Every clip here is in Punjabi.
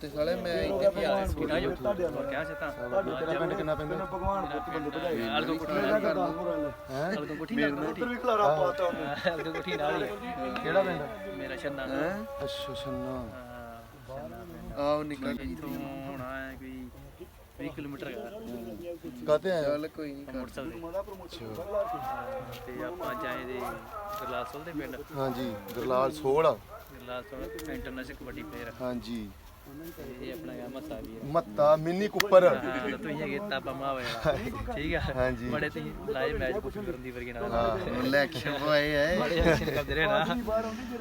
ਤੇ ਸਾਲੇ ਮੈਂ ਇੱਥੇ ਕੀ ਠੀਕ ਠਾਕ ਜੋ ਹੋਰ ਕਿਆ ਚੇਤਾ ਤੇਰਾ ਪਿੰਡ ਕਿੰਨਾ ਪੈਂਦਾ ਭਗਵਾਨ ਪੁੱਤ ਬੰਦੇ ਭਜਾਈ। ਅਲਗੋ ਕੋਠੀ ਹੈ? ਅਲਗੋ ਕੋਠੀ ਨਾਲ ਕੋਠੀ ਵੀ ਖਲਾਰਾ ਪਾਤਾ ਉਹਨੇ। ਅਲਗੋ ਕੋਠੀ ਨਾਲ ਹੀ। ਕਿਹੜਾ ਪਿੰਡ? ਮੇਰਾ ਛੰਨਾ। ਹੈ? ਅੱਛਾ ਛੰਨਾ। ਆਹ ਨਿਕਲ ਇੱਥੋਂ ਹੋਣਾ ਹੈ ਕੋਈ 20 ਕਿਲੋਮੀਟਰ ਕਾਤੇ ਆਇਆ ਚੱਲ ਕੋਈ ਨਹੀਂ ਮੋਟਰਸਾਈਕਲ ਤੇ। ਤੇ ਆਪਾਂ ਜਾਏ ਦੇ ਗਰਲਾਸੋਲ ਦੇ ਪਿੰਡ। ਹਾਂਜੀ ਗਰਲਾਲ ਸੋਲ ਗਰਲਾਸੋਲ ਇੰਟਰਨੈਸ਼ਨਲ ਕਬੱਡੀ ਪਲੇਅਰ ਹਾਂਜੀ। ਇਹ ਆਪਣਾ ਗਾ ਮੱਤਾ ਵੀ ਹੈ ਮੱਤਾ ਮਿੰਨੀ ਕੁੱਪਰ। ਹਾਂ ਤੁਸੀਂ ਹੈਗੇ ਤਾਬਾ ਮਾਂ ਵਾਲਾ। ਠੀਕ ਆ? ਹਾਂਜੀ। ਬੜੇ ਤੁਸੀਂ ਲਾਈਵ ਮੈਚ ਪੁੱਛ ਕਰਨ ਦੀ ਵਰਗੀ ਨਾਲ। ਹਾਂ ਇਲੈਕਸ਼ਨ ਹੋਏ ਐ ਬੜੇ ਐਕਸ਼ਨ ਕਰਦੇ ਰਹੇ ਨਾ।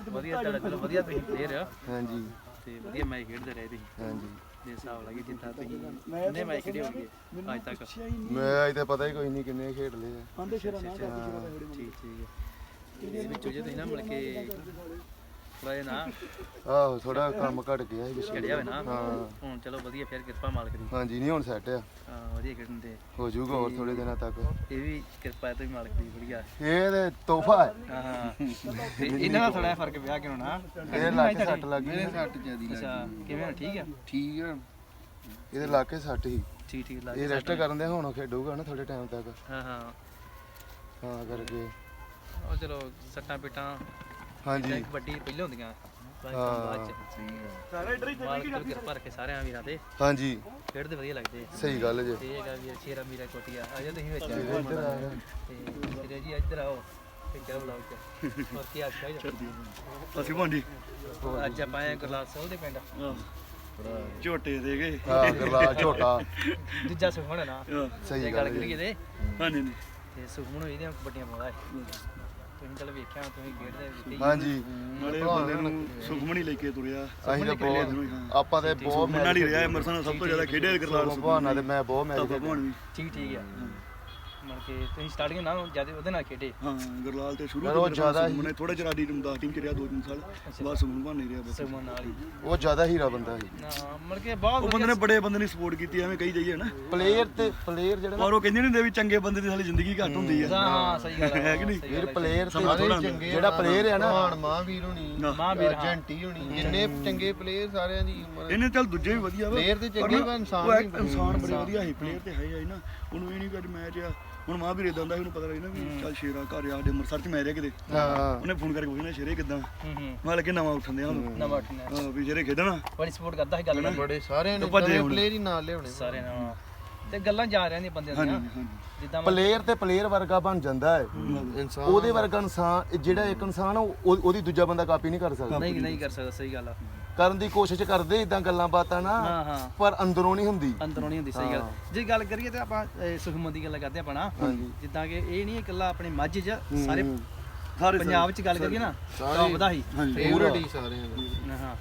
ਵਧੀਆ ਤੁਹਾਡਾ ਚਲੋ ਵਧੀਆ ਤੁਸੀਂ ਪਲੇਅਰ ਆ ਹਾਂਜੀ। ਤੇ ਵਧੀਆ ਮੈਚ ਖੇਡਦੇ ਰਹੇ ਤੁਸੀਂ। ਹਾਂਜੀ। ਦੇ ਹਿਸਾਬ ਲੱਗੇ ਜਿੱਦਾਂ ਤੁਸੀਂ ਕਿੰਨੇ ਮੈਚ ਖੇਡੇ ਹੋਣਗੇ ਅੱਜ ਤੱਕ? ਮੈਂ ਅਜੇ ਤਾਂ ਪਤਾ ਹੀ ਕੋਈ ਨਹੀਂ ਕਿੰਨੇ ਖੇਡ ਲਏ ਆ। ਠੀਕ ਠੀਕ ਹੈ। ਇਹਦੇ ਵਿੱਚੋਂ ਜੇ ਤੁਸੀਂ ਨਾ ਮਿਲ ਕੇ ਥੋੜਾ ਨਾ। ਆਹੋ ਥੋੜਾ ਕੰਮ ਘਟ ਗਿਆ ਸੀ ਪਿੱਛੇ ਨਾ। ਹਾਂ। ਹੁਣ ਚਲੋ ਵਧੀਆ ਫਿਰ ਕਿਰਪਾ ਮਾਲਕ ਦੀ। ਹਾਂਜੀ ਨਹੀਂ ਹੁਣ ਸੈੱਟ ਆ। ਹਾਂ ਵਧੀਆ ਖੇਡਣ ਦੇ। ਹੋ ਜਾਊਗਾ ਹੋਰ ਥੋੜੇ ਦਿਨਾਂ ਤੱਕ। ਇਹ ਵੀ ਕਿਰਪਾ ਹੈ ਤੁਸੀਂ ਮਾਲਕ ਦੀ ਵਧੀਆ। ਇਹ ਤੇ ਤੋਹਫਾ ਹੈ। ਹਾਂ ਹਾਂ। ਤੇ ਇਹਨਾਂ ਦਾ ਥੋੜਾ ਫ਼ਰਕ ਪਿਆ ਕਿਉਂ ਨਾ? ਇਹ ਲੱਕ ਸੱਟ ਲੱਗ ਗਈ। ਮੇਰੇ ਸੱਟ ਜਿਆਦੀ ਅੱਛਾ ਕਿਵੇਂ ਹੁਣ ਠੀਕ ਆ? ਠੀਕ ਆ। ਇਹਦੇ ਲੱਕ ਸੱਟ ਹੀ ਠੀਕ ਠੀਕ ਲੱਗ ਇਹ ਰੈਸਟ ਕਰਨ ਦੇ ਹੁਣ ਖੇਡੂਗਾ ਨਾ ਥੋੜੇ ਟਾਈਮ ਤੱਕ। ਹਾਂ ਹਾਂ। ਹਾਂ ਕਰਕੇ। ਉਹ ਚਲੋ ਸੱਟਾਂ ਪਿੱਟਾਂ ਹਾਂਜੀ। ਕਬੱਡੀ ਪਹਿਲਾਂ ਹੁੰਦੀਆਂ। ਬਾਅਦ ਹਾਂ। ਚ ਸਾਰੇ ਇੱਧਰ ਹੀ ਮਾਲਕ ਦੀ ਕਿਰਪਾ ਰੱਖੇ ਸਾਰਿਆਂ ਵੀਰਾਂ ਤੇ। ਹਾਂਜੀ। ਖੇਡਦੇ ਵਧੀਆ ਲੱਗਦੇ। ਸਹੀ ਗੱਲ ਜੇ। ਤੇ ਇਹ ਹੈਗਾ ਵੀਰ ਸ਼ੇਰਾ ਮੀਰਾ ਕੋਟੀਆ ਆ ਜਾ ਤੁਸੀਂ ਵਿੱਚ ਇੱਧਰ ਆ ਗਿਆ। ਤੇ ਜੀ ਇੱਧਰ ਆਓ। ਤੇ ਕਿਹੜਾ ਬੁਲਾਓ ਚ ਹੋਰ ਕੀ ਹਾਲ ਚਾਲ? ਅਸੀਂ ਭਾਂਜੀ ਅੱਜ ਆਪਾਂ ਆਏ ਗੁਰਲਾਲ ਸੋਲ ਦੇ ਪਿੰਡ। ਝੋਟੇ ਦੇ ਗਏ। ਹਾਂ ਗਰਲਾ ਝੋਟਾ। ਦੂਜਾ ਸੁਖਮਣ ਹੈ ਨਾ। ਸਹੀ ਜੇ ਗੱਲ ਗੱਲ ਕਰੀਏ ਤੇ। ਹਾਂਜੀ ਨਹੀਂ ਤੇ ਸੁਖਮਣ ਹੋਈ ਦੀਆਂ ਕਬੱਡੀਆਂ ਪਾਉਂਦਾ ਹੈ। ਤੁਸੀਂ ਚਲ ਵੇਖਿਆ ਤੁਸੀਂ ਖੇਡਦੇ ਦਿੱਤੀ ਹਾਂਜੀ। ਨਾਲੇ ਬੰਦੇ ਨੂੰ ਸੁਖਮਣੀ ਲੈ ਕੇ ਤੁਰਿਆ। ਅਸੀਂ ਤਾਂ ਬਹੁਤ ਆਪਾਂ ਤੇ ਬਹੁਤ ਮੁੰਡਾ ਨਹੀਂ ਰਿਹਾ ਅੰਮ੍ਰਿਤਸਰ ਨਾਲ ਸਭ ਤੋਂ ਜ਼ਿਆਦਾ ਖੇਡਿਆ ਤੇ ਮੈਂ ਬਹੁਤ ਮੈਚ ਠੀਕ ਠੀਕ ਆ। ਮਤਲਬ ਕਿ ਤੁਸੀਂ ਸਟਾਰਟਿੰਗ ਨਾਲ ਜ਼ਿਆਦਾ ਉਹਦੇ ਨਾਲ ਖੇਡੇ। ਹਾਂ ਗਰਲਾਲ ਤੇ ਸ਼ੁਰੂ ਪਰ ਉਹ ਜ਼ਿਆਦਾ ਹੀ- ਸੁਖਮਣੇ ਥੋੜਾ ਜਿਹਾ ਆਡੀ ਦਾ ਟੀਮ ਚ ਰਿਹਾ ਦੋ ਤਿੰਨ ਸਾਲ। ਬਸ ਸੁਖਮਣ ਭਾਣ ਨਹੀਂ ਰਿਹਾ ਬਸ। ਸੁਖਮਣ ਨਾਲ ਹੀ। ਉਹ ਜ਼ਿਆਦਾ ਹੀਰਾ ਬੰਦਾ ਸੀ। ਨਾ ਮਤਲਬ ਕਿ ਬਹੁਤ ਉਹ ਬੰਦੇ ਨੇ ਬੜੇ ਬੰਦੇ ਨੇ ਸਪੋਰਟ ਕੀਤੀ ਐਵੇਂ ਕਹੀ ਜਾਈਏ ਨਾ। ਪਲੇਅਰ ਤੇ ਪਲੇਅਰ ਜਿਹੜਾ ਨਾ ਪਰ ਉਹ ਕਹਿੰਦੇ ਹੁੰਦੇ ਵੀ ਚੰਗੇ ਬੰਦੇ ਦੀ ਸਾਲੀ ਜ਼ਿੰਦਗੀ ਘੱਟ ਹੁੰਦੀ ਆ। ਹਾਂ। ਸਹੀ ਗੱਲ ਹੈ ਕਿ ਨਹੀਂ? ਵੀਰ ਪਲੇਅਰ ਤੇ ਹੁੰਦਾ। ਜਿਹੜਾ ਪਲੇਅਰ ਹੈ ਨਾ ਮਾਨ ਮਹਾਂਵੀਰ ਹੋਣੀ ਮਾਂ ਵੀਰ ਹਾਂ। ਜੰਟੀ ਹੋਣੀ। ਜਿੰਨੇ ਚੰਗੇ ਪਲੇਅਰ ਸਾਰਿਆਂ ਦੀ ਉਮਰ ਇਹਨੇ ਚੱਲ ਦੂਜੇ ਵੀ ਵਧੀਆ ਵਾ। Player ਤੇ ਪਰ ਚੰਗੇ ਨਾ, ਵਾ, ਇਨਸਾਨ ਉਹ ਵੀ ਇੱਕ ਇਨਸਾਨ ਬੜੇ ਵਧੀਆ ਸੀ ਪਲੇਅਰ ਤੇ ਹੈ ਹੀ ਆ ਨਾ। ਉਹਨੂੰ ਇਹ ਨਹੀਂ ਕਿ ਅੱਜ ਮੈਚ ਆ। ਹੁਣ ਮਾਂ ਵੀ ਇਦਾਂ ਦਾ ਸੀ, ਉਹਨੂੰ ਪਤਾ ਲੱਗ ਨਾ ਵੀ ਚੱਲ ਸ਼ੇਰਾ ਘਰ ਆ ਸਾਡੇ ਅੰਮ੍ਰਿਤਸਰ ਚ ਮੈਚ ਆ ਕਿਤੇ। ਹਾਂ। ਉਹਨੇ ਫੋਨ ਕਰਕੇ ਪੁੱਛਣਾ ਸ਼ੇਰੇ ਕਿਦਾਂ? ਹੂੰ ਹੂੰ। ਮੈਂ ਲੱਗੇ ਨਵਾਂ ਉੱਠਣ ਦੇ ਉਹਨੂੰ। ਨਵਾਂ ਉੱਠਣਾ ਹਾਂ ਵੀ ਸ਼ੇਰੇ ਖੇਡਣਾ। ਬੜੀ ਸਪੋਰਟ ਕਰਦਾ ਸੀ ਗੱਲ ਨਾਲ। ਬੜੇ ਸਾਰਿਆਂ ਨੇ। ਪਲੇਅਰ ਹੀ ਨਾਲ ਲਿਆਉਣੇ। ਸਾਰੇ ਨਾਲ ਤੇ ਗੱਲਾਂ ਜਾ ਰਹੀਆਂ ਨੇ ਬੰਦਿਆਂ ਦੀਆਂ। ਜਿੱਦਾਂ ਪਲੇਅਰ ਤੇ ਪਲੇਅਰ ਵਰਗਾ ਬਣ ਜਾਂਦਾ ਹੈ। ਇਨਸਾਨ ਉਹਦੇ ਵਰਗਾ ਇਨਸਾਨ ਜਿਹੜਾ ਇੱਕ ਇਨਸਾਨ ਉਹਦੀ ਦੂਜਾ ਬੰਦਾ ਕਾਪੀ ਨਹੀਂ ਕਰ ਸਕਦਾ। ਨਹੀਂ ਨਹੀਂ ਕਰ ਸਕਦਾ ਸਹੀ ਗੱਲ ਆ। ਕਰਨ ਦੀ ਕੋਸ਼ਿਸ਼ ਕਰਦੇ ਇਦਾਂ ਗੱਲਾਂ ਬਾਤਾਂ ਨਾ ਹਾਂ ਹਾਂ। ਪਰ ਅੰਦਰੋਂ ਨਹੀਂ ਹੁੰਦੀ। ਅੰਦਰੋਂ ਨਹੀਂ ਹੁੰਦੀ ਸਹੀ ਗੱਲ। ਜੇ ਗੱਲ ਕਰੀਏ ਤੇ ਆਪਾਂ ਅਹ, ਸੁਖਮਨ ਦੀ ਗੱਲ ਕਰਦੇ ਆਪਾਂ ਨਾ ਜਿੱਦਾਂ ਕਿ ਇਹ ਨਹੀਂ ਇਕੱਲਾ ਆਪਣੇ ਮਾਝੇ 'ਚ ਸਾਰੇ ਸਾਰੇ ਪੰਜਾਬ 'ਚ ਗੱਲ ਕਰੀਏ ਨਾ ਟੌਪ ਦਾ ਹੀ। ਫੇਵਰਟ ਹੀ ਸਾਰਿਆਂ ਦਾ। ਹਾਂ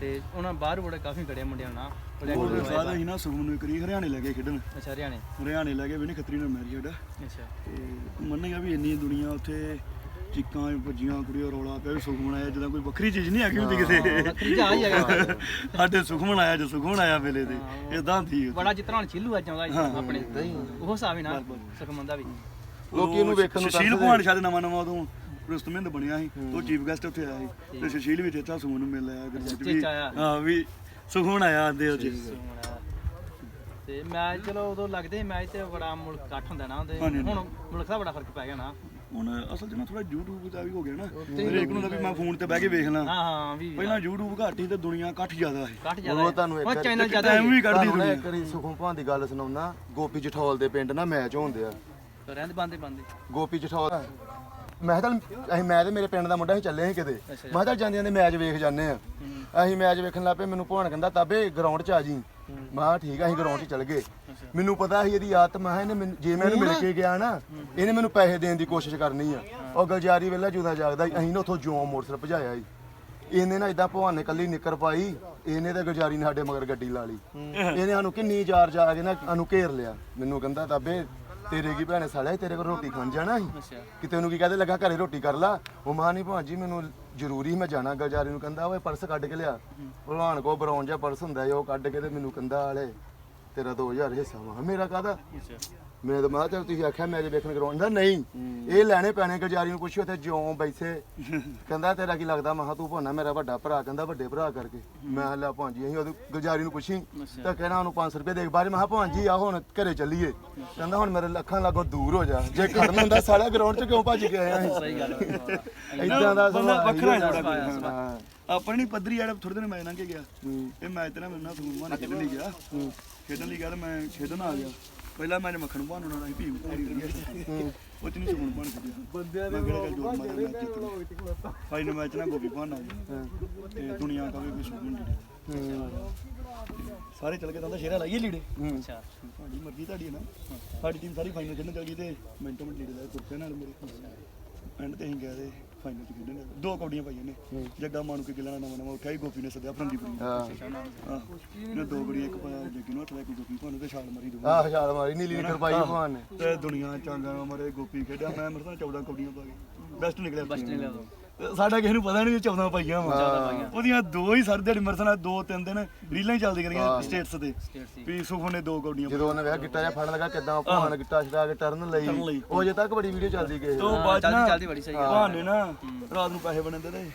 ਤੇ ਉਹਨਾਂ ਬਾਹਰ ਬੜੇ ਕਾਫੀ ਖੜੇ ਮੁੰਡਿਆਂ ਨਾਲ ਬੜੇ ਉਹ ਸਾਦਾ ਹੀ ਨਾ ਸੁਖਮਨ ਨੂੰ ਕਰੀ ਹਰਿਆਣੇ ਲੈ ਕੇ ਖੇਡਣ। ਅੱਛਾ ਹਰਿਆਣੇ। ਹਰਿਆਣੇ ਲੈ ਕੇ ਵੀ ਨਹੀਂ ਖੱਤਰੀ ਨਾਲ ਮੈਚ ਸਾਡਾ। ਅੱਛਾ। ਤੇ ਮੰਨੇਗਾ ਵੀ ਇੰਨੀ ਦੁਨੀਆ ਉੱਥੇ ਚੀਕਾਂ ਭੱਜੀਆਂ ਕੁੜੀਆਂ ਰੌਲਾ ਪਿਆ ਵੀ ਸੁਖਮਨ ਆਇਆ ਜਦੋਂ ਕੋਈ ਵੱਖਰੀ ਚੀਜ਼ ਨਹੀਂ ਹੈਗੀ ਹੁੰਦੀ ਕਿਸੇ ਵੱਖਰੀ ਤਾਂ ਆ ਹੀ ਹੈਗਾ। ਸਾਡੇ ਸੁਖਮਨ ਆਇਆ ਜੋ ਸੁਖਮਨ ਆਇਆ ਵੇਲੇ ਤੇ ਇਦਾਂ ਹੈ। ਬੜਾ ਜਿਤਨਾ ਹੁਣ ਚਿੱਲੂ ਅੱਜ ਆਉਂਦਾ ਆਪਣੇ ਉਹ ਹਿਸਾਬ ਹੀ ਨਾ ਸੁਖਮਨ ਦਾ ਵੀ। ਲੋਕੀ ਇਹਨੂੰ ਵੇਖਣ ਨੂੰ ਸ਼ਸ਼ੀਲ ਭਗਵਾਨ ਸ਼ਾਇਦ ਨਵਾਂ ਨਵਾਂ ਉਦੋਂ ਰੁਸਤਮਿੰਦ ਬਣਿਆ ਸੀ ਤੇ ਉਹ ਚੀਫ ਗੈਸਟ ਉੱਥੇ ਆਇਆ ਸੀ। ਤੇ ਸ਼ਸ਼ੀਲ ਵੀ ਚੇਤਾ ਸੁਖਮਨ ਨੂੰ ਮਿਲ ਆਇਆ ਗੁਰਜੀਤ ਵੀ। ਹਾਂ ਵੀ ਸੁਖਮਨ ਆਇਆ ਆਂਦੇ ਉਹ ਜੀ। ਤੇ ਮੈਚ ਚਲੋ ਉਦੋਂ ਲੱਗਦੇ ਮੈਚ ਤੇ ਬੜਾ ਮੁਲਕ ਇਕੱਠ ਹੁੰਦਾ ਨਾ ਹੁਣ ਮੁਲਕ ਦਾ ਬੜਾ ਫ਼ਰਕ ਪੈ ਗਿਆ ਨਾ। ਹੁਣ ਅਸਲ 'ਚ ਨਾ ਥੋੜਾ YouTube ਦਾ ਵੀ ਹੋ ਗਿਆ ਨਾ। ਹਰੇਕ ਨੂੰ ਵੀ ਮੈਂ ਫੋਨ ਤੇ ਬਹਿ ਕੇ ਵੇਖ ਲਾਂ। ਹਾਂ ਹਾਂ ਵੀ ਪਹਿਲਾਂ YouTube ਘੱਟ ਸੀ ਤੇ ਦੁਨੀਆ ਇਕੱਠ ਜ਼ਿਆਦਾ ਸੀ। ਕੱਟ ਜ਼ਿਆਦਾ ਉਹ। ਤੁਹਾਨੂੰ ਇੱਕ ਚੈਨਲ ਜ਼ਿਆਦਾ ਟਾਈਮ ਵੀ ਕੱਢਦੀ ਦੁਨੀਆ। ਇੱਕ ਵਾਰੀ ਸੁਖਮ ਭਾਂ ਦੀ ਗੱਲ ਸੁਣਾਉਣਾ ਗੋਪੀ ਜਠੌਲ ਦੇ ਪਿੰਡ ਨਾ ਮੈਚ ਹੁੰਦੇ ਆ ਰਹਿੰਦੇ ਬੰਦੇ ਬੰਦੇ। ਗੋਪੀ ਜਠੌਲ ਮੈਂ ਕਿਹਾ ਚੱਲ ਅਸੀਂ ਮੈਂ ਤੇ ਮੇਰੇ ਪਿੰਡ ਦਾ ਮੁੰਡਾ ਅਸੀਂ ਚੱਲੇ ਸੀ ਕਿਤੇ। ਮੈਂ ਕਿਹਾ ਚੱਲ ਜਾਂਦੇ ਜਾਂਦੇ ਮੈਚ ਵੇਖ ਜਾਂਦੇ ਆ। ਅਸੀਂ ਮੈਚ ਵੇਖਣ ਲੱਗ ਪਏ ਮੈਨੂੰ ਭਵਾਨ ਕਹਿੰਦਾ ਤਾਬੇ ਗਰਾਊਂਡ 'ਚ ਆ ਜੀ। ਮੈਂ ਕਿਹਾ ਠੀਕ ਆ ਅਸੀਂ ਗਰਾਊਂਡ 'ਚ ਚੱਲ ਗਏ। ਮੈਨੂੰ ਪਤਾ ਸੀ ਇਹਦੀ ਆਦਤ ਮੈਂ ਕਿਹਾ ਇਹਨੇ ਮੈਨੂੰ- ਜੇ ਮੈਂ ਇਹਨੂੰ ਮਿਲ ਕੇ ਗਿਆ ਨਾ ਇਹਨੇ ਮੈਨੂੰ ਪੈਸੇ ਦੇਣ ਦੀ ਕੋਸ਼ਿਸ਼ ਕਰਨੀ ਆ। ਉਹ ਗਲਜਾਰੀ ਵੇਲਾ ਜੁਦਾ ਜਾਗਦਾ ਸੀ, ਅਸੀਂ ਨਾ ਉੱਥੋਂ ਜਿਉਂ ਮੋਟਰਸਾਈਕਲ ਭਜਾਇਆ ਸੀ। ਇਹਨੇ ਨਾ ਇਦਾਂ ਭਵਾਨ ਨੇ ਕੱਲੀ ਨਿੱਕਰ ਪਾਈ ਇਹਨੇ ਤੇ ਗੁਲਜਾਰੀ ਨੇ ਸਾਡੇ ਮਗਰ ਗੱਡੀ ਲਾ ਲਈ। ਇਹਨੇ ਸਾਨੂੰ ਕਿੰਨੀ ਚਾਰ ਜਾ ਕੇ ਨਾ ਸਾਨੂੰ ਘੇਰ ਲਿਆ। ਮੈਨੂੰ ਕਹਿੰਦਾ ਤਾਬੇ ਤੇਰੇ ਕੀ ਭੈਣੇ ਸਾਲਿਆ ਤੇਰੇ ਕੋਲ ਰੋਟੀ ਖਾਣ ਜਾਣਾ ਸੀ? ਕਿਤੇ ਉਹਨੂੰ ਕੀ ਕਹਦੇ ਲੱਗਾ ਘਰੇ ਰੋਟੀ ਕਰ ਲਾ। ਉਹ ਮਾਂ ਨਹੀਂ ਭਾਜੀ ਮੈਨੂੰ ਜ਼ਰੂਰੀ ਮੈਂ ਜਾਣਾ ਗਲਜਾਰੀ ਨੂੰ ਕਹਿੰਦਾ ਓਏ ਪਰਸ ਕੱਢ ਕੇ ਲਿਆ। ਭਲਵਾਨ ਕੋ ਬਰੌਨ ਜਿਹਾ ਪਰਸ ਹੁੰਦਾ ਸੀ, ਉਹ ਕੱਢ ਕੇ ਤੇ ਮੈਨੂੰ ਕਹਿੰਦਾ ਆਲੇ। ਤੇਰਾ 2000 ਹਿੱਸਾ ਵਾ। ਮੇਰਾ ਕਾਹਦਾ? ਮੈਂ ਤਾਂ ਮਾਂ ਚੱਲ ਤੁਸੀਂ ਆਖਿਆ ਮੈਚ ਵੇਖਣ ਕਰਾਉਣ। ਦਾ ਨਹੀਂ ਇਹ ਲੈਣੇ ਪੈਣੇ ਗਲਜਾਰੀ ਨੂੰ ਪੁੱਛਿਓ ਤੇ ਜਿਉਂ ਬੈਠੇ। ਕਹਿੰਦਾ ਤੇਰਾ ਕੀ ਲੱਗਦਾ? ਮਹਾ ਤੂੰ ਭਾਨਾ ਮੇਰਾ ਵੱਡਾ ਭਰਾ ਕਹਿੰਦਾ ਵੱਡੇ ਭਰਾ ਕਰਕੇ। ਮੈਂ ਕਿਹਾ ਲੈ ਭਾਂਜੀ ਅਸੀਂ ਉਹਦੀ ਗਲਜਾਰੀ ਨੂੰ ਪੁੱਛੀ। ਤਾਂ ਕਹਿਣਾ ਉਹਨੂੰ 500 ਰੁਪਏ ਦੇ ਬਾਰੇ ਮਹਾ ਭਾਂਜੀ ਆ ਹੁਣ ਘਰੇ ਚੱਲੀਏ। ਕਹਿੰਦਾ ਹੁਣ ਮੇਰੇ ਲੱਖਾਂ ਲਾਗੋਂ ਦੂਰ ਹੋ ਜਾ। ਜੇ ਖੜਨਾ ਹੁੰਦਾ ਸਾਲਾ ਗਰਾਊਂਡ 'ਚ ਕਿਉਂ ਭੱਜ ਕੇ ਆਇਆ ਸਹੀ ਗੱਲ। ਇਦਾਂ ਦਾ ਬੰਦਾ ਵੱਖਰਾ ਹੈ ਹੀ ਥੋੜਾ ਉਹਦਾ। ਜਿਹਾ। ਹਾਂ। ਆਪਾਂ ਨਹੀਂ ਪੱਧਰੀ ਜਿਹੜਾ ਥੋੜੇ ਦਿਨ ਮੈਚ ਲੰਘ ਕੇ ਗਿਆ। ਇਹ ਮੈਚ ਤੇ ਨਾ ਮੈਨੂੰ ਨਾ ਸੂਮ ਮਾਨ ਖੇਡਣ ਲਈ ਗਿਆ ਖੇਡਣ ਲਈ ਗਿਆ ਤੇ ਮੈਂ ਖੇਡਣ ਆ ਗਿਆ। ਪਹਿਲਾ ਮੈਚ ਮੱਖਣ ਭਾਣ ਉਹਨਾਂ ਨਾਲ ਭੀਮ ਭਾਰੀ ਵਧੀਆ ਉਹ ਚ ਨਹੀਂ ਸੁਣ ਭਾਣ ਬੰਦਿਆਂ ਦੇ ਜੋਰ ਮਾਰਿਆ ਮੈਚ ਫਾਈਨਲ ਮੈਚ ਨਾ ਗੋਪੀ ਭਾਣ ਆ ਗਿਆ ਤੇ ਦੁਨੀਆ ਦਾ ਵੀ ਸੁਣ ਨਹੀਂ ਸਾਰੇ ਚਲ ਗਏ ਤਾਂ ਸ਼ੇਰਾ ਲਾਈਏ ਲੀੜੇ। ਅੱਛਾ। ਤੁਹਾਡੀ ਮਰਜ਼ੀ ਤੁਹਾਡੀ ਹੈ ਨਾ। ਸਾਡੀ ਟੀਮ ਸਾਰੀ ਫਾਈਨਲ ਖੇਡਣ ਚੱਲ ਗਈ ਤੇ ਮਿੰਟੋ ਮਿੰਟ ਲੀੜੇ ਦਾ ਕੁੱਤੇ ਨਾਲ ਮੇਰੇ। ਐਂਡ ਤੇ ਅਸੀਂ ਗਏ ਤੇ ਫਾਈਨਲ ਚ ਖੇਡਣ ਦੋ ਕੌਡੀਆਂ ਪਾਈਆਂ ਨੇ। ਜੱਗਾ ਮਾਨੂ ਕੇ ਗਿਲਾ ਨਵਾਂ ਨਵਾਂ ਉੱਠਿਆ ਹੀ ਗੋਪੀ ਨੇ ਸੱਦਿਆ ਫਰੰਦੀਪੁਰੀ ਹਾਂ। ਆਹ ਇਹਨੇ ਦੋ ਕੌਡੀਆਂ ਇੱਕ ਪਾਇਆ ਜੱਗੀ ਨੂੰ ਹੱਥ ਲੈ ਕੇ ਗੋਪੀ ਭਾਨੂੰ ਤੇ ਛਾਲ ਮਾਰੀ ਦੋ ਆਹ ਹਜ਼ਾਰ ਮਾਰੀ ਨੀਲੀ ਨਿਕਰ ਪਾਈ ਭਗਵਾਨ ਨੇ। ਤੇ ਦੁਨੀਆ ਚਾਂਗਾ ਮਰੇ ਗੋਪੀ ਖੇਡਿਆ। ਮੈਂ ਮਰਦਾ 14 ਕੌਡੀਆਂ ਪਾ ਕੇ ਬੈਸਟ ਨਿਕਲਿਆ ਬਸਟ ਨੇ ਲਿਆ ਦੋ ਤੇ ਸਾਡਾ ਕਿਸੇ ਨੂੰ ਪਤਾ ਨਹੀਂ 14 ਪਾਈਆਂ ਵਾ। ਪਾਈਆਂ। ਉਹਦੀਆਂ ਦੋ ਹੀ ਸਰ ਦਿਹਾੜੀ ਮਰਸਨਾ ਦੋ ਤਿੰਨ ਦਿਨ ਰੀਲਾਂ ਹੀ ਚੱਲਦੀਆਂ ਰਹੀਆਂ ਸਟੇਟਸ ਤੇ। ਸੀ ਵੀ ਸੁਖਨ ਨੇ ਦੋ ਕੌਡੀਆਂ ਜਦੋਂ ਉਹਨੇ ਵੇਖ ਗਿੱਟਾ ਜਿਹਾ ਫੜਨ ਲੱਗਾ ਕਿਦਾਂ ਭਾਣ ਗਿੱਟਾ ਛਡਾ ਕੇ ਟਰਨ ਲਈ। ਉਹ ਜੇ ਤੱਕ ਬੜੀ ਵੀਡੀਓ ਚੱਲਦੀ ਗਈ ਤੋਂ ਬਾਅਦ ਚੱਲਦੀ- ਨਾ ਚੱਲਦੀ ਬੜੀ ਸਹੀ। ਬਹਾਨੇ ਨਾ ਰਾਤ ਨੂੰ ਪੈਸੇ ਬਣਦੇ ਤੇ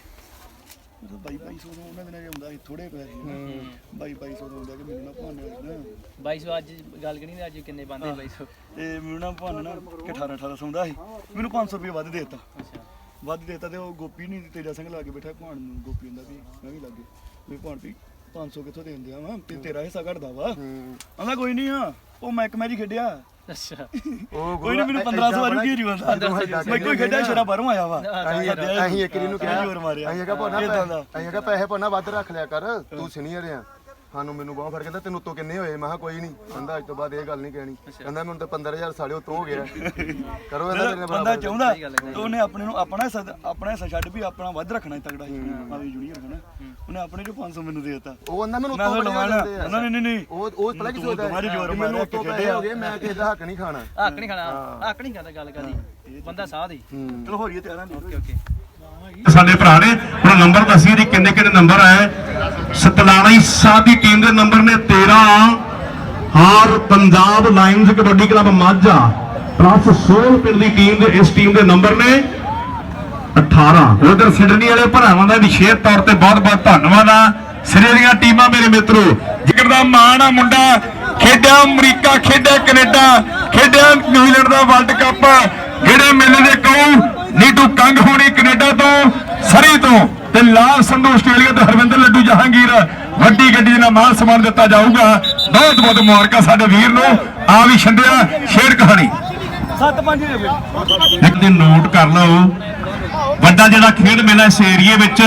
ਉਹ ਬਾਈ ਬਾਈ ਸੌ ਦਾ ਉਹਨਾਂ ਦਿਨਾਂ 'ਚ ਹੁੰਦਾ ਸੀ ਥੋੜੇ ਪੈਸੇ ਬਾਈ ਬਾਈ ਸੌ ਦਾ ਹੁੰਦਾ ਕਿ ਮੈਨੂੰ ਨਾ ਭਾਨੇ ਨਾ। 2200 ਅੱਜ ਗੱਲ ਕਰੀ ਅੱਜ ਕਿੰਨੇ ਬੰਦੇ 2200 ਤੇ ਮੈਨੂੰ ਨਾ ਭਾਨ ਨਾ ਕਿ 18 18 ਸੌਦਾ ਸੀ। ਮੈਨੂੰ 500 ਰੁਪਏ ਵੱਧ ਦੇ ਦਿੱਤਾ। ਅੱਛਾ। ਵੱਧ ਦਿੱਤਾ ਤੇ ਉਹ ਗੋਪੀ ਨਹੀਂ ਤੇਜਾ ਸਿੰਘ ਲਾ ਕੇ ਬੈਠਾ ਭਾਣ ਨੂੰ ਗੋਪੀ ਹੁੰਦਾ ਵੀ ਮੈਂ ਵੀ ਲੱਗੇ। ਵੀ ਭਾਣ ਵੀ 500 ਕਿੱਥੋਂ ਦੇ ਦਿੰਦੇ ਆ ਵਾ ਤੇ ਤੇਰਾ ਹਿੱਸਾ ਘਟਦਾ ਵਾ। ਆਂਦਾ ਕੋਈ ਨਹੀਂ ਆ ਉਹ ਮੈਂ ਇੱਕ ਮੈਚ ਹੀ ਖੇਡਿਆ। ਅੱਛਾ। ਉਹ ਕੋਈ ਨਹੀਂ ਮੈਨੂੰ 1500 ਵਾਰੀ ਘੇਰੀ ਬੰਦਾ। ਮੈਂ ਕੋਈ ਖੇਡਿਆ ਸ਼ੇਰਾ ਬਾਹਰੋਂ ਆਇਆ ਵਾ। ਅਸੀਂ ਅਸੀਂ ਇੱਕ ਨੂੰ ਕਿਹਾ ਜ਼ੋਰ ਮਾਰਿਆ। ਅਸੀਂ ਦਾ। ਅਸੀਂ ਕਿਹਾ ਪੈਸੇ ਭੋਨਾ ਵੱਧ ਰੱਖ ਲਿਆ ਕਰ ਤੂੰ ਸੀਨੀਅਰ ਆ। ਸਾਨੂੰ ਮੈਨੂੰ ਬਾਹ ਫੜ ਕਹਿੰਦਾ ਤੈਨੂੰ ਉੱਤੋਂ ਕਿੰਨੇ ਹੋਏ? ਮੈਂ ਕਿਹਾ ਕੋਈ ਨਹੀਂ। ਕਹਿੰਦਾ ਅੱਜ ਤੋਂ ਬਾਅਦ ਇਹ ਗੱਲ ਨਹੀਂ ਕਹਿਣੀ। ਕਹਿੰਦਾ ਮੈਨੂੰ ਤਾਂ 15000 ਸਾਲੇ ਉੱਤੋਂ ਹੋ ਗਿਆ ਕਰੋ ਇਹਦਾ ਤੇਰੇ ਬੰਦਾ ਬਰਾਬਰ ਚਾਹੁੰਦਾ ਸਹੀ। ਤੇ ਉਹਨੇ ਆਪਣੇ ਨੂੰ ਆਪਣਾ ਹਿੱਸਾ ਆਪਣਾ ਹਿੱਸਾ ਛੱਡ ਵੀ ਆਪਣਾ ਵੱਧ ਰੱਖਣਾ ਹੀ ਤਗੜਾ ਭਾਵੇਂ ਜੂਨੀਅਰ ਹਨਾ ਉਹਨੇ ਆਪਣੇ ਚੋਂ 500 ਮੈਨੂੰ ਦੇ ਦਿੱਤਾ। ਉਹ ਕਹਿੰਦਾ ਮੈਨੂੰ ਮੈਂ ਉੱਤੋਂ ਬੜੇ ਲਵਾਣਾ ਦਿੰਦੇ ਆ। ਨਹੀਂ ਨਹੀਂ ਨਹੀਂ। ਉਹ ਉਹ ਪਤਾ ਕੀ ਸੋਚਦਾ ਕਿ ਮੈਨੂੰ ਉੱਤੋਂ ਕਿ ਪੈਸੇ ਹੋ ਗਏ ਮੈਂ ਕਿਸੇ ਦਾ ਹੱਕ ਨਹੀਂ ਖਾਣਾ। ਹੱਕ ਨਹੀਂ ਖਾਣਾ। ਹੱਕ ਨਹੀਂ ਖਾਂਦਾ ਗੱਲ ਕਰਦੀ ਬੰਦਾ ਸਾਧ ਹੀ। ਚਲੋ ਹੋਰੀਏ ਤਿਆਰਾਂ ਦੀ। Okay okay. ਸਾਡੇ ਭਰਾ ਨੇ ਹੁਣ ਨੰਬਰ ਦੱਸੀ ਜੀ ਕਿੰਨੇ ਕਿੰਨੇ ਨੰਬਰ ਆਏ। ਸਤਲਾਣਾ ਸਾਹਿਬ ਦੀ ਟੀਮ ਦੇ ਨੰਬਰ ਨੇ 13 ਔਰ Punjab Lions kabaddi club Majha plus 16 ਪਿੰਡ ਦੀ ਟੀਮ ਦੇ ਇਸ ਟੀਮ ਦੇ ਨੰਬਰ ਨੇ 18 ਉਧਰ ਸਿਡਨੀ ਵਾਲੇ ਭਰਾਵਾਂ ਦਾ ਵਿਸ਼ੇਸ਼ ਤੌਰ ਤੇ ਬਹੁਤ ਬਹੁਤ ਧੰਨਵਾਦ ਆ। ਸਿਰੇ ਦੀਆਂ ਟੀਮਾਂ ਮੇਰੇ ਮਿੱਤਰੋ ਜਿਗਰ ਦਾ ਮਾਣ ਆ ਮੁੰਡਾ, ਖੇਡਿਆ ਅਮਰੀਕਾ, ਖੇਡਿਆ ਕੈਨੇਡਾ, ਖੇਡਿਆ ਨਿਊਜ਼ੀਲੈਂਡ ਦਾ ਵਰਲਡ ਕੱਪ। ਜਿਹੜੇ ਮੇਲੇ ਦੇ ਕਹੂ, ਨੀਟੂ ਕੰਗ ਹੋਣੀ ਕੈਨੇਡਾ ਤੋਂ, ਸਰੀ ਤੋਂ। ਤੇ ਲਾਲ ਸੰਧੂ ਆਸਟ੍ਰੇਲੀਆ ਤੋਂ ਹਰਵਿੰਦਰ ਲੱਡੂ ਜਹਾਂਗੀਰ ਵੱਡੀ ਗੱਡੀ ਦੇ ਨਾਲ ਮਾਲ ਸਮਾਨ ਦਿੱਤਾ ਜਾਊਗਾ। ਬਹੁਤ ਬਹੁਤ ਮੁਬਾਰਕਾਂ ਸਾਡੇ ਵੀਰ ਨੂੰ। ਆ ਵੀ ਛੰਡਿਆ ਸ਼ੇਰ ਕਹਾਣੀ। 7-5 ਦੇ ਵਿੱਚ। ਇੱਕ ਦਿਨ ਨੋਟ ਕਰ ਲਓ। ਵੱਡਾ ਜਿਹੜਾ ਖੇਡ ਮੇਲਾ ਇਸ ਏਰੀਏ ਵਿੱਚ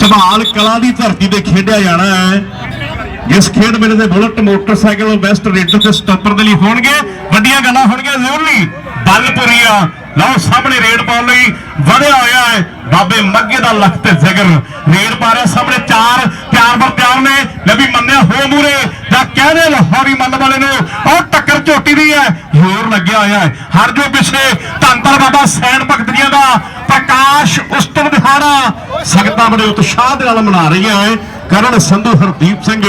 ਝਬਾਲ ਕਲਾ ਦੀ ਧਰਤੀ ਤੇ ਖੇਡਿਆ ਜਾਣਾ ਹੈ। ਜਿਸ ਖੇਡ ਮੇਲੇ ਦੇ ਬੁਲਟ ਮੋਟਰਸਾਈਕਲ ਬੈਸਟ ਰੇਡਰ ਤੇ ਸਟਾਪਰ ਦੇ ਲਈ ਹੋਣਗੇ। ਵੱਡੀਆਂ ਗੱਲਾਂ ਹੋਣਗੀਆਂ ਜ਼ਰੂਰੀ। ਬਲਪੁਰੀਆ ਲਓ ਸਾਹਮਣੇ ਰੇਡ ਪਾਉਣ ਲਈ ਵਧਿਆ ਹੋਇਆ ਹੈ। ਬਾਬੇ ਮੱਗੇ ਦਾ ਲਖਤ ਤੇ ਜ਼ਿਕਰ। ਰੇਡ ਪਾ ਰਿਹਾ ਸਾਹਮਣੇ ਚਾਰ ਪਿਆਰ ਬਰ ਪਿਆਰ ਨੇ। ਨਬੀ ਮੰਨਿਆ ਹੋ ਮੂਰੇ ਜਾਂ ਕਹਿੰਦੇ ਲਾਹੌਰੀ ਮੰਨ ਵਾਲੇ ਨੂੰ, ਉਹ ਟੱਕਰ ਝੋਟੀ ਦੀ ਹੈ। ਹੋਰ ਲੱਗਿਆ ਹੋਇਆ ਹੈ। ਹਰ ਜੋ ਪਿੱਛੇ ਧੰਤਰ ਬਾਬਾ ਸੈਣ ਭਗਤ ਜੀਆਂ ਦਾ ਪ੍ਰਕਾਸ਼ ਉਸਤਵ ਦਿਹਾੜਾ ਸੰਗਤਾਂ ਬੜੇ ਉਤਸ਼ਾਹ ਦੇ ਨਾਲ ਮਨਾ ਰਹੀਆਂ ਹੈ ਕਰਨ ਸੰਧੂ ਹਰਦੀਪ ਸਿੰਘ,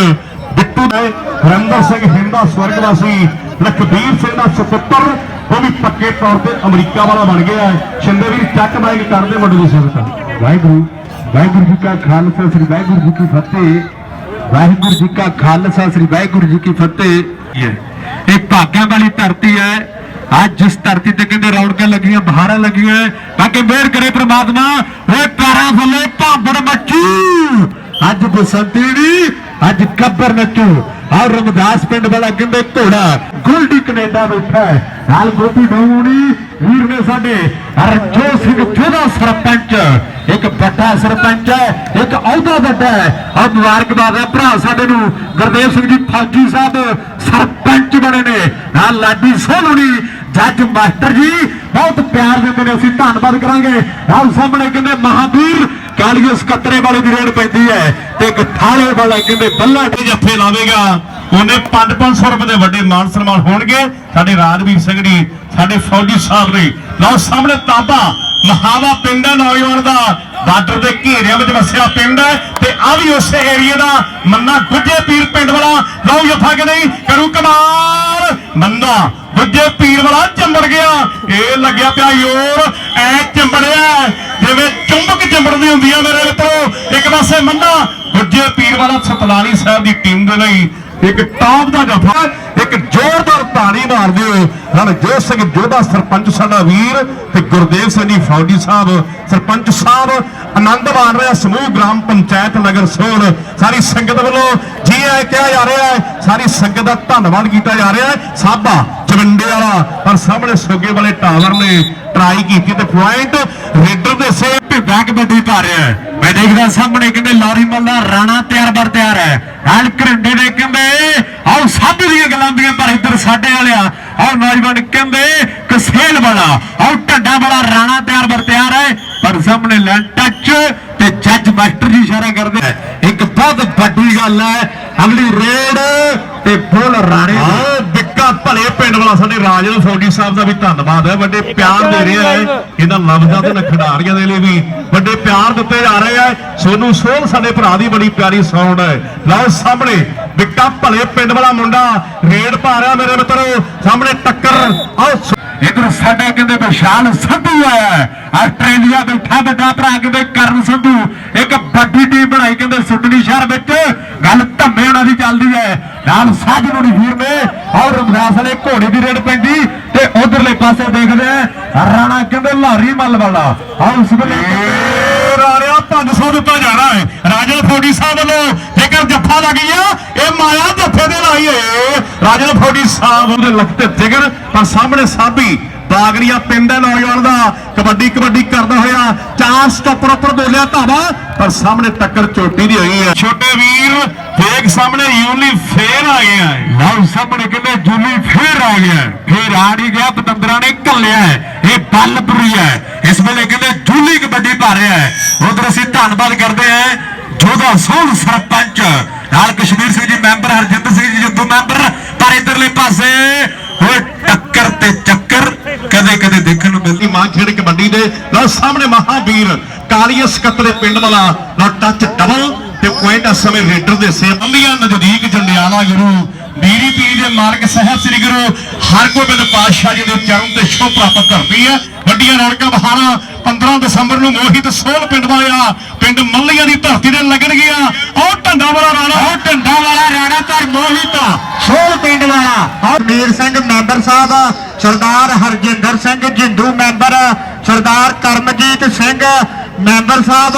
ਬਿੱਟੂ ਨੇ ਹਰਿੰਦਰ ਸਿੰਘ ਹਿੰਦਾ ਸਵਰਗਵਾਸੀ, ਲਖਬੀਰ ਸਿੰਘ ਦਾ ਸੁਪੁੱਤਰ ਵੀ ਪੱਕੇ ਤੌਰ ਤੇ ਅਮਰੀਕਾ ਵਾਲਾ ਬਣ ਗਿਆ ਹੈ। ਸ਼ਿੰਦੇ ਵੀ ਚੱਕ ਮਾਈਕ ਕਰਦੇ ਵੱਡੇ ਦੀ ਸੰਗਤ ਵਾਹਿਗੁਰੂ ਵਾਹਿਗੁਰੂ ਜੀ ਕਾ ਖਾਲਸਾ, ਸ੍ਰੀ ਵਾਹਿਗੁਰੂ ਜੀ ਕੀ ਫਤਿਹ। ਵਾਹਿਗੁਰੂ ਜੀ ਕਾ ਖਾਲਸਾ, ਸ੍ਰੀ ਵਾਹਿਗੁਰੂ ਜੀ ਕੀ ਫਤਿਹ। ਇਹ ਭਾਗਾਂ ਵਾਲੀ ਧਰਤੀ ਹੈ। ਅੱਜ ਜਿਸ ਧਰਤੀ ਤੇ ਕਹਿੰਦੇ ਰੌਣਕਾਂ ਲੱਗੀਆਂ, ਬਹਾਰਾਂ ਲੱਗੀਆਂ, ਬਾਕੀ ਮਿਹਰ ਕਰੇ ਪ੍ਰਮਾਤਮਾ, ਓਏ ਪੈਰਾਂ ਫੁੱਲੇ ਭਾਂਬੜ ਮੱਚੂ। ਅੱਜ ਬਸੰਤੀੜੀ ਅੱਜ ਕੱਬਰ ਨੱਚੂ। ਔਰ ਰਮਦਾਸ ਪਿੰਡ ਵਾਲਾ ਕਹਿੰਦੇ, ਘੋੜਾ ਗੋਲਡੀ ਕੈਨੇਡਾ ਬੈਠਾ ਨਾਲ ਗੋਪੀ ਡੋਣੀ ਵੀਰ ਨੇ ਸਾਡੇ ਰਜੋ ਸਿੰਘ ਜੋਧਾ ਸਰਪੰਚ। ਇੱਕ ਵੱਡਾ ਸਰਪੰਚ ਹੈ, ਇੱਕ ਅਹੁਦਾ ਵੱਡਾ ਹੈ। ਔਰ ਮੁਬਾਰਕਬਾਦ ਹੈ ਭਰਾ ਸਾਡੇ ਨੂੰ। ਗੁਰਦੇਵ ਸਿੰਘ ਜੀ ਫੌਜੀ ਸਾਹਿਬ ਸਰਪੰਚ ਬਣੇ ਨੇ। ਨਾਲ ਲਾਡੀ ਸੋਲੂਣੀ, ਜੱਜ ਮਾਸਟਰ ਜੀ, ਬਹੁਤ ਪਿਆਰ ਦਿੰਦੇ ਨੇ। ਅਸੀਂ ਧੰਨਵਾਦ ਕਰਾਂਗੇ। ਨਾਲ ਸਾਹਮਣੇ ਕਹਿੰਦੇ ਮਹਾਵੀਰ ਕਾਲੀਓ ਸਕੱਤਰੇ ਵਾਲੇ ਦੀ ਰੇਡ ਪੈਂਦੀ ਹੈ ਤੇ ਇੱਕ ਥਾਲੇ ਵਾਲਾ ਕਹਿੰਦੇ ਬੱਲਾ ਤੇ ਜੱਫੇ ਲਾਵੇਗਾ? ਉਹਨੇ 5-500 ਰੁਪਏ ਦੇ ਵੱਡੇ ਮਾਨ ਸਨਮਾਨ ਹੋਣਗੇ। ਸਾਡੇ ਰਾਜਵੀਰ ਸਿੰਘ ਜੀ, ਸਾਡੇ ਫੌਜੀ ਸਾਹਿਬ ਨੇ ਲਓ ਸਾਹਮਣੇ ਤਾਬਾ, ਮਹਾਵਾ ਪਿੰਡ ਹੈ ਨੌਜਵਾਨ ਦਾ। ਬਾਰਡਰ ਦੇ ਘੇਰਿਆਂ ਵਿੱਚ ਵਸਿਆ ਪਿੰਡ ਹੈ ਤੇ ਆ ਵੀ ਉਸੇ ਏਰੀਏ ਦਾ ਮੰਨਾ ਗੁੱਜੇ ਪੀਰ ਪਿੰਡ ਵਾਲਾ। ਲਓ ਜਫਾ ਕਿ ਨਹੀਂ, ਕਰੂ ਕਮਾਲ। ਮੰਨਾ ਗੁੱਜੇ ਪੀਰ ਵਾਲਾ ਚੰਬੜ ਗਿਆ। ਇਹ ਲੱਗਿਆ ਪਿਆ ਯੋਰ ਐ ਚੰਬੜਿਆ। ਜਿਵੇਂ ਚੁੰਬਕ ਚੰਬੜਦੀ ਹੁੰਦੀ ਆ ਮੇਰੇ ਮਿੱਤਰੋ, ਇੱਕ ਪਾਸੇ ਮੰਨਾ ਗੁੱਜੇ ਪੀਰ ਵਾਲਾ ਸਤਲਾਣੀ ਸਾਹਿਬ ਦੀ ਟੀਮ ਦੇ ਲਈ ਇੱਕ ਟਾਪ ਦਾ ਜਫਾ, ਇੱਕ ਜ਼ੋਰਦਾਰ ਤਾੜੀ ਮਾਰਦੇ ਹੋਏ ਰਣਜੋਤ ਸਿੰਘ ਜੋਧਾ, ਸਰਪੰਚ ਸਾਡਾ ਵੀਰ ਤੇ ਗੁਰਦੇਵ ਸਿੰਘ ਜੀ ਫੌਜੀ ਸਾਹਿਬ, ਸਰਪੰਚ ਸਾਹਿਬ, ਆਨੰਦ ਮਾਣ ਰਿਹਾ ਸਮੂਹ ਗ੍ਰਾਮ ਪੰਚਾਇਤ ਨਗਰ ਸੋਲ, ਸਾਰੀ ਸੰਗਤ ਵੱਲੋਂ ਜੀ ਆਇ ਕਿਹਾ ਜਾ ਰਿਹਾ ਹੈ, ਸਾਰੀ ਸੰਗਤ ਦਾ ਧੰਨਵਾਦ ਕੀਤਾ ਜਾ ਰਿਹਾ ਹੈ। ਸਾਬਾ ਚਵੰਡੇ ਵਾਲਾ ਪਰ ਸਾਹਮਣੇ ਸੋਗੇ ਵਾਲੇ ਟਾਵਰ ਨੇ ਟਰਾਈ ਕੀਤੀ ਤੇ ਪੁਆਇੰਟ ਰੇਡਰ ਦੇ ਸੇ ਭਿੱਗਾ ਕਬੱਡੀ ਪਾ ਰਿਹਾ ਹੈ। ਮੈਂ ਦੇਖਦਾ ਸਾਹਮਣੇ ਕਹਿੰਦੇ ਲਾਰੀ ਮੱਲਾ ਰਾਣਾ ਤਿਆਰ ਬਰ ਤਿਆਰ ਹੈ। ਹਾਲ ਕਰੰਡੇ ਦੇ ਕਹਿੰਦੇ ਆਓ ਸਭ ਦੀਆਂ ਗੱਲਾਂ ਦੀਆਂ ਪਰ ਇੱਧਰ ਸਾਡੇ ਵਾਲਿਆ ਆਓ ਨੌਜਵਾਨ ਕਹਿੰਦੇ ਕਸੇਲ ਵਾਲਾ ਆਓ ਢੱਡਾ ਵਾਲਾ ਰਾਣਾ ਤਿਆਰ ਬਰ ਤਿਆਰ ਹੈ। ਪਰ ਸਾਹਮਣੇ ਲੈਂ ਟੱਚ ਤੇ ਜੱਜ ਮਾਸਟਰ ਜੀ ਇਸ਼ਾਰਾ ਕਰਦੇ ਇੱਕ ਬਹੁਤ ਵੱਡੀ ਗੱਲ ਹੈ ਅਗਲੀ ਰੇਡ ਤੇ ਫੁੱਲ ਰਾਣੇ ਹਾਂ ਬਿੱਕਾ ਭਲੇ ਪਿੰਡ ਵਾਲਾ ਸਾਡੇ ਰਾਜਨ ਫੌਜੀ ਸਾਹਿਬ ਦਾ ਵੀ ਧੰਨਵਾਦ ਹੈ। ਵੱਡੇ ਪਿਆਰ ਦੇ ਰਿਹਾ ਹੈ। ਇਹਨਾਂ ਲਫ਼ਜ਼ਾਂ ਤੇ ਖਿਡਾਰੀਆਂ ਦੇ ਲਈ ਵੀ ਵੱਡੇ ਪਿਆਰ ਦਿੱਤੇ ਜਾ ਰਹੇ ਆ ਸੋਨੂੰ ਸੋਹਲ ਸਾਡੇ ਭਰਾ ਦੀ ਬੜੀ ਪਿਆਰੀ ਸਾਊਂਡ ਹੈ। ਲਓ ਸਾਹਮਣੇ ਬਿੱਕਾ ਭਲੇ ਪਿੰਡ ਵਾਲਾ ਮੁੰਡਾ ਰੇਡ ਪਾ ਰਿਹਾ ਮੇਰੇ ਮਿੱਤਰੋ ਸਾਹਮਣੇ ਟੱਕਰ ਆਓ ਇਧਰ ਸਾਡਾ ਕਹਿੰਦੇ ਵਿਸ਼ਾਲ ਸੰਧੂ ਆਇਆ ਹੈ। ਆਸਟ੍ਰੇਲੀਆ ਬੈਠਾ ਵੱਡਾ ਭਰਾ ਕਹਿੰਦੇ ਕਰਨ ਸੰਧੂ। ਇੱਕ ਵੱਡੀ ਟੀਮ ਬਣਾਈ ਕਹਿੰਦੇ ਸੁੱਟਣੀ ਸ਼ਹਿਰ ਵਿੱਚ। ਗੱਲ ਧੰਮੇ ਉਹਨਾਂ ਦੀ ਚੱਲਦੀ ਹੈ। ਨਾਲ ਸਾਜਨ ਹੋਣੀ ਵੀਰ ਨੇ ਔਰ ਰਮਦਾਸ ਵਾਲੇ ਘੋੜੇ ਦੀ ਰੇਡ ਪੈਂਦੀ। ਤੇ ਉਧਰਲੇ ਪਾਸੇ ਦੇਖਦੇ ਆ ਰਾਣਾ ਕਹਿੰਦੇ ਲਾਰੀ ਮੱਲ ਵਾਲਾ। ਆਹ ਉਸ ਵੇਲੇ ਰਾਣਿਆ 500 ਦਿੱਤਾ ਜਾਣਾ ਹੈ। ਰਾਜਨ ਫੌਜੀ ਸਾਹਿਬ ਵੱਲੋਂ ਜੇਕਰ ਜੱਫਾ ਲੱਗ ਗਿਆ। ਇਹ ਮਾਇਆ ਜੱਫੇ ਦੇ ਲਾਈ ਏ ਰਾਜਨ ਫੌਜੀ ਸਾਹਿਬ ਦੇ ਲੱਕ ਜਿਗਰ ਪਰ ਸਾਹਮਣੇ ਸਾਬੀ ਬਾਗੜੀਆ ਪਿੰਡ ਹੈ ਨੌਜਵਾਨ ਦਾ। ਕਬੱਡੀ ਕਬੱਡੀ ਕਰਦਾ ਹੋਇਆ। ਚਾਰ ਸਟੱਪਰ ਉੱਪਰ ਬੋਲਿਆ ਧਾਵਾ, ਪਰ ਸਾਹਮਣੇ ਟੱਕਰ ਚੋਟੀ ਦੀ ਹੋਈ ਹੈ। ਛੋਟੇ ਵੀਰ ਫੇਕ ਸਾਹਮਣੇ ਯੂਲੀ ਫੇਰ ਆ ਗਿਆ ਹੈ। ਲਓ ਸਾਹਮਣੇ ਕਹਿੰਦੇ ਜੂਲੀ ਫੇਰ ਆ ਗਿਆ ਫੇਰ ਆ ਨਹੀਂ ਗਿਆ, ਪਤੰਦਰਾਂ ਨੇ ਘੱਲਿਆ ਹੈ। ਇਹ ਬੱਲਪੁਰੀ ਹੈ। ਇਸ ਵੇਲੇ ਕਹਿੰਦੇ ਜੂਲੀ ਕਬੱਡੀ ਪਾ ਰਿਹਾ ਹੈ। ਉਧਰ ਅਸੀਂ ਧੰਨਵਾਦ ਕਰਦੇ ਹਾਂ ਜੋਧਾ ਸੋਲ ਸਰਪੰਚ ਨਾਲ ਕਸ਼ਮੀਰ ਸਿੰਘ ਜੀ ਮੈਂਬਰ, ਹਰਜਿੰਦਰ ਸਿੰਘ ਜੀ ਜੱਦੂ ਮੈਂਬਰ, ਪਰ ਇਧਰਲੇ ਪਾਸੇ ਹੋਏ ਟੱਕਰ ਤੇ ਚੱਕਰ ਕਦੇ ਕਦੇ ਦੇਖਣ ਨੂੰ ਮਿਲਦੀ ਮਾਂ ਖੇਡ ਕਬੱਡੀ ਦੇ। ਲਓ ਸਾਹਮਣੇ ਮਹਾਵੀਰ ਕਾਲੀਆ ਸਕੱਤਰੇ ਪਿੰਡ ਵਾਲਾ, ਲਓ ਟੱਚ ਡਬਲ ਤੇ ਪੁਆਇੰਟ ਇਸ ਸਮੇਂ ਰੇਡਰ ਦੇ ਸੇ ਅੰਬੀਆਂ ਨਜ਼ਦੀਕ ਜੰਡਿਆਲਾ ਗੁਰੂ ਮੀਰੀ ਪੀਰ ਦੇ ਮਾਰਗ ਸਾਹਿਬ ਸ੍ਰੀ ਗੁਰੂ, ਹਰਗੋਬਿੰਦ ਪਾਤਸ਼ਾਹ ਜੀ ਦੇ ਚਰਨ ਤੇ ਸ਼ੋਭ ਪ੍ਰਾਪਤ ਕਰਦੀ ਹੈ। ਵੱਡੀਆਂ ਰੌਣਕਾਂ ਬਹਾਰਾਂ 15 ਦਸੰਬਰ ਨੂੰ ਮੋਹਿਤ ਸੋਲ ਪਿੰਡ ਵਾਲਿਆ ਪਿੰਡ ਮੱਲੀਆਂ ਦੀ ਧਰਤੀ ਤੇ ਲੱਗਣਗੀਆਂ। ਉਹ ਢੰਡਾ ਵਾਲਾ ਰਾਣਾ। ਉਹ ਢੰਡਾ ਵਾਲਾ ਰਾਣਾ ਪਰ ਮੋਹਿਤ ਸੋਲ ਪਿੰਡ ਵਾਲਾ। ਔਰ Veer Singh member Sahib, Sardar Harjinder Singh Jindu member, Sardar Karamjit Singh member Sahib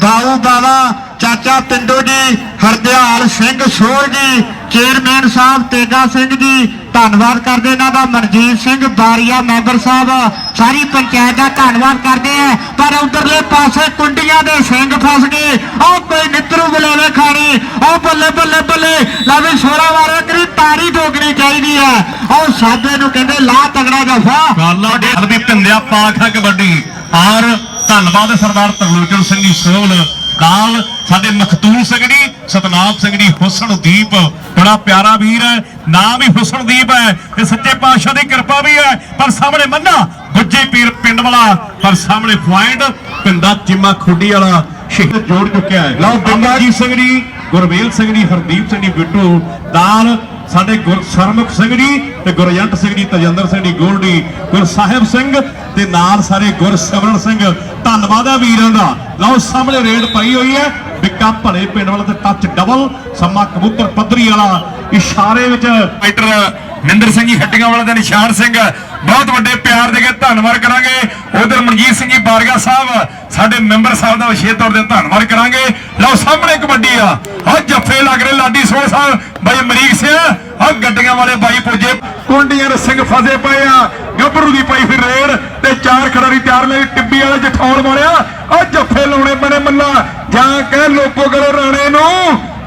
Dau Bawa, ਚਾਚਾ ਪਿੰਡੂ ਜੀ, ਹਰਦਿਆਲ ਸਿੰਘ ਸੋਹ ਜੀ, ਚੇਅਰਮੈਨ ਸਾਹਿਬ ਤੇਗਾ ਸਿੰਘ ਜੀ, ਧੰਨਵਾਦ ਕਰਦੇ ਇਹਨਾਂ ਦਾ, ਮਨਜੀਤ ਸਿੰਘ ਬਾਰੀਆ ਮੈਂਬਰ ਸਾਹਿਬ, ਸਾਰੀ ਪੰਚਾਇਤ ਦਾ ਧੰਨਵਾਦ ਕਰਦੇ ਆ ਪਰ ਉਧਰਲੇ ਪਾਸੇ ਕੁੰਡੀਆਂ ਦੇ ਸਿੰਘ ਫਸ ਗਏ। ਉਹ ਕੋਈ ਨਿੱਤਰੂ ਬੁਲਾਵੇ ਖਾਣੀ। ਉਹ ਬੱਲੇ ਬੱਲੇ ਬੱਲੇ। ਲਾਵੇ ਛੋਰਾ ਵਾਰੇ ਕਰੀ ਤਾਰੀ ਠੋਕਣੀ ਚਾਹੀਦੀ ਹੈ। ਉਹ ਸਾਦੇ ਨੂੰ ਕਹਿੰਦੇ, ਲਾ ਤਗੜਾ ਜਫਾ। ਗਾਲਾ ਦੇ ਹਲਦੀ ਪਿੰਦਿਆ ਪਾਖਾ ਕਬੱਡੀ। ਔਰ ਧੰਨਵਾਦ ਸਰਦਾਰ ਤਰਲੋਚਨ ਸਿੰਘ ਜੀ ਸੋਹਲ ਨਾਲ ਸਾਡੇ ਮਖਤੂਲ ਸਿੰਘ ਜੀ ਸਤਨਾਮ ਸਿੰਘ ਜੀ ਹੁਸਨਦੀਪ ਬੜਾ ਪਿਆਰਾ ਵੀਰ ਹੈ, ਨਾਮ ਹੀ ਹੁਸਨਦੀਪ ਹੈ ਤੇ ਸੱਚੇ ਪਾਤਸ਼ਾਹ ਦੀ ਕਿਰਪਾ ਵੀ ਹੈ। ਪਰ ਸਾਹਮਣੇ ਮੰਨਾ, ਗੁੱਜੇ ਪੀਰ ਪਿੰਡ ਵਾਲਾ, ਪਰ ਸਾਹਮਣੇ ਪੁਆਇੰਟ, ਪਿੰਡਾ ਚੀਮਾ ਖੁੱਡੀ ਵਾਲਾ ਸ਼ਹੀਦ ਜੋੜ ਚੁੱਕਿਆ ਹੈ। ਲਓ ਬੰਦਾਜੀਤ ਸਿੰਘ ਜੀ ਗੁਰਵੇਲ ਸਿੰਘ ਜੀ ਹਰਦੀਪ ਸਿੰਘ ਜੀ ਬਿੱਟੂ, ਦਾਲ ਸਾਡੇ ਗੁਰ ਸਿੰਘ ਜੀ ਤੇ ਗੁਰਜੰਟ ਸਿੰਘ ਜੀ, ਤਜਿੰਦਰ ਸਿੰਘ ਜੀ, ਗੋਲਡੀ, ਗੁਰ ਸਾਹਿਬ ਸਿੰਘ ਤੇ ਨਾਲ ਸਾਰੇ ਗੁਰਸਵਰਨ ਸਿੰਘ। ਧੰਨਵਾਦ ਹੈ ਵੀਰਾਂ ਦਾ। ਲਓ, ਸਾਹਮਣੇ ਰੇਡ ਪਈ ਹੋਈ ਹੈ। ਬਿੱਕਾ ਭਲੇ ਪਿੰਡ ਵਾਲਾ ਤੇ ਟੱਚ ਡਬਲ ਸਮਾਂ ਕਬੂਤਰ ਪੱਧਰੀ ਵਾਲਾ ਇਸ਼ਾਰੇ ਵਿੱਚ ਫਾਈਟਰ ਨਿੰਦਰ ਸਿੰਘ ਜੀ ਹੱਡੀਆਂ ਵਾਲਾ ਤੇ ਨਿਸ਼ਾਨ ਸਿੰਘ। ਬਹੁਤ ਵੱਡੇ ਪਿਆਰ ਦੇ ਕੇ ਧੰਨਵਾਦ ਕਰਾਂਗੇ। ਉਧਰ ਮਨਜੀਤ ਸਿੰਘ ਜੀ ਬਾਰਗਾ ਸਾਹਿਬ, ਸਾਡੇ ਮੈਂਬਰ ਸਾਹਿਬ ਦਾ ਵਿਸ਼ੇਸ਼ ਤੌਰ ਤੇ ਧੰਨਵਾਦ ਕਰਾਂਗੇ। ਲਓ, ਸਾਹਮਣੇ ਕਬੱਡੀ ਆ। ਆ ਜੱਫੇ ਲੱਗ ਰਹੇ ਲਾਡੀ ਸੋਹ ਸਾਹਿਬ, ਬਾਈ ਅਮਰੀਕ ਸਿੰਘ ਆ ਗੱਡੀਆਂ ਵਾਲੇ ਬਾਈ ਪੁੱਜੇ। ਕੁੰਡੀਆਂ ਸਿੰਘ ਫਸੇ ਪਏ ਆ। ਗੱਭਰੂ ਦੀ ਪਈ ਫਿਰ ਰੇਡ ਤੇ ਚਾਰ ਖਿਡਾਰੀ ਤਿਆਰ ਲਈ ਟਿੱਬੀ ਵਾਲੇ ਜਠੌਲ ਵਾਲਿਆ ਆ ਜੱਫੇ ਲਾਉਣੇ ਬਣੇ ਮੱਲਾ। ਜਾਂ ਕਹਿ ਲੋਕੋ ਕਰੋ ਰਾਣੇ ਨੂੰ